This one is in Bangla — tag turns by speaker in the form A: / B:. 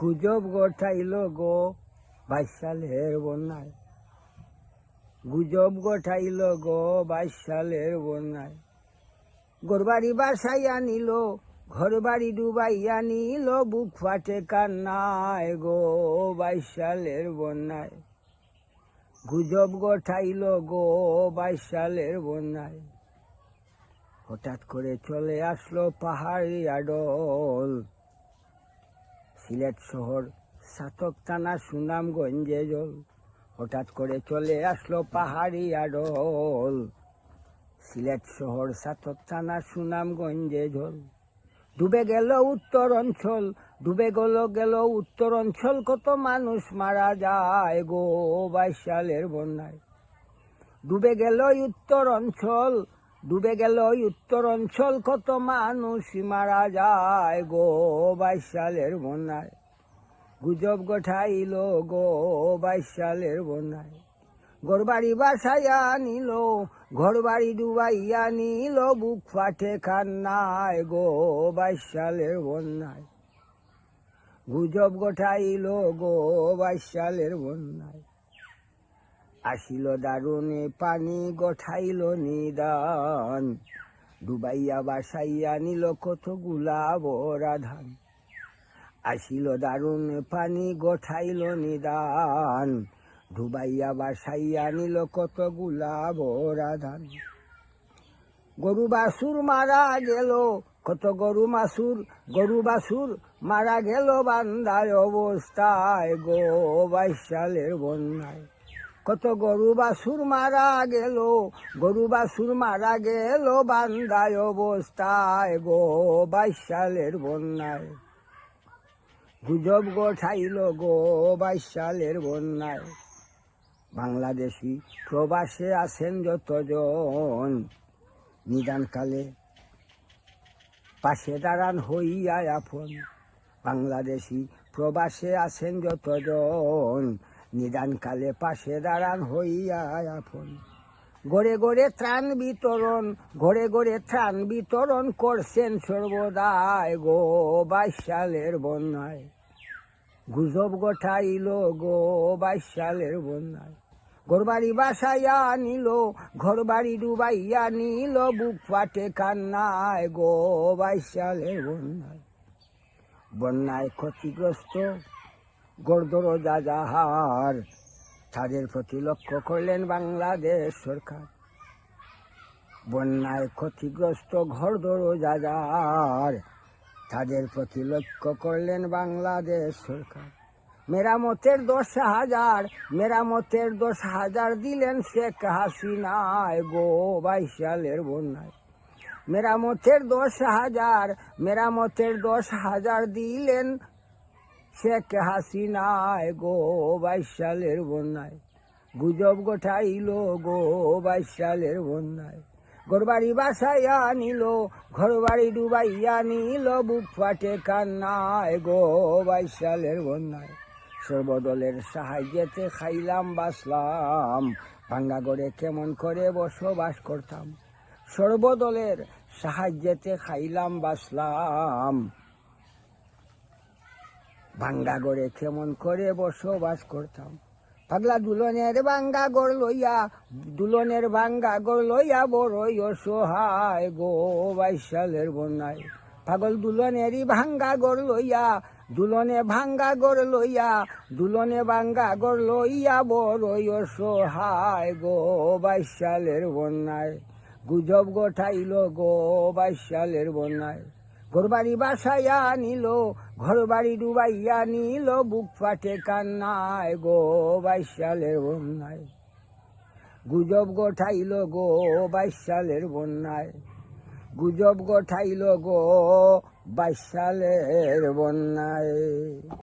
A: গুজব গোঠাইল গো বাইশালের বন্যায়। গুজব গোঠাইল গো বাইশালের বন্যায়। গোরবাড়ি বাসাইয়া নিল ঘর বাড়ি ডুবাইয়া নিল বুক ফাটে কান্নায় গো বাইশালের বন্যায়। গুজব গোঠাইল গো বাইশালের বন্যায়। হঠাৎ করে চলে আসলো পাহাড়ি আডল সিলেট শহর সাতক থানা সুনামগঞ্জে জল। হঠাৎ করে চলে আসলো পাহাড়ি আডল। সিলেট শহর সাতক থানা সুনামগঞ্জে জল। ডুবে গেল উত্তর অঞ্চল, ডুবে গেল গেল উত্তর অঞ্চল। কত মানুষ মারা যায় গো বাইশ সালের বন্যায়। ডুবে গেল উত্তর অঞ্চল ডুবে গেল ওই উত্তর অঞ্চল, কত মানুষ মারা যায় গো বাইশ সালের বন্যায়। গুজব গোঠাইল গো বাইশ সালের বন্যায়। ঘরবাড়ি বাসাইয়া নিল, ঘরবাড়ি ডুবাইয়া নিল, বুক ফাটে কান্নায় গো বাইশ সালের বন্যায়। গুজব গোঠাইল গো বাইশ সালের বন্যায়। আসিল দারুণে পানি, গঠাইল নিদান। ডুবাইয়া বাসাইয়া নিল কত গুলাবরা ধান আসিল দারুণে পানি, গঠাইল নিদান। ডুবাইয়া বাসাইয়া নিল কত গুলাবরা ধান গরু বাসুর মারা গেল, কত গরু মাসুর গরু বাসুর মারা গেল বান্দার অবস্থায় গো বাইশ সালের বন্যায়। কত গরু বাসুর মারা গেল, গরু বাসুর মারা গেল বান্দায় অবস্থায় গো বাইশ সালের বন্যায়। গুজব গোঠাইল গো বাইশ সালের বন্যায়। বাংলাদেশি প্রবাসে আছেন যতজন, নিদানকালে পাশে দাঁড়ান হইয়া আপন। বাংলাদেশি প্রবাসে আছেন যতজন নিদানকালে পাশে দাঁড়ান হইয়া আপন গড়ে গড়ে ত্রাণ বিতরণ, ঘরে ঘরে ত্রাণ বিতরণ করছেন সর্বদাই গো বাইশ সালের বন্যায়। গুজব গোঠাইল গো বাইশ সালের বন্যায়। ঘরবাড়ি বাসাইয়া নিল, ঘরবাড়ি ডুবাইয়া নিল, বুক ফাটে কান্নায় গো বাইশ সালের বন্যায়। বন্যায় ক্ষতিগ্রস্ত গড়দর যাজাহার তাদের প্রতি লক্ষ্য করলেন বাংলাদেশ সরকার। বন্যায় ক্ষতিগ্রস্ত ঘরদর যাজার তাদের প্রতি লক্ষ্য করলেন বাংলাদেশ সরকার। মেরামতের দশ হাজার, মেরামতের দশ হাজার দিলেন শেখ হাসিনায় গো বাইশ সালের বন্যায়। মেরামতের দশ হাজার, মেরামতের দশ হাজার দিলেন শেখ হাসিনায় গো বাইশ সালের বন্যায়। গুজব গোঠাইল গো বাইশ সালের বন্যায়। ঘরবাড়ি বাসাইয়া নিল, ঘরবাড়ি ডুবাইয়া নিল, বুক ফাটে কান্নায় গো বাইশ সালের বন্যায়। সর্বদলের সাহায্যেতে খাইলাম বাসলাম ভাঙ্গা গড়ে কেমন করে বসবাস করতাম। সর্বদলের সাহায্যেতে খাইলাম বাসলাম ভাঙ্গা গড়ে কেমন করে বসবাস করতাম। পাগলা দুলনের ভাঙ্গা গড় লইয়া, দুলনের ভাঙ্গা গড় লইয়া বড়ই অসহায় গো বাইশ সালের বন্যায়। পাগল দুলনেরই ভাঙ্গা গড় লইয়া, দুলনে ভাঙ্গা গড় লইয়া, দুলনে ভাঙ্গা গড় লইয়া বড়ই অসহায় গো বাইশ সালের বন্যায়। গুজব গোঠাইল গো বাইশ সালের বন্যায়। ঘরবাড়ি বাসাইয়া নিল, ঘরবাড়ি ডুবাইয়া নিল, বুক ফাটে কান্নায় গো বাইশালের বন্যায়। গুজব গোঠাইল গো বাইশ সালের বন্যায়। গুজব গোঠাইল গো বাইশ সালের বন্যায়।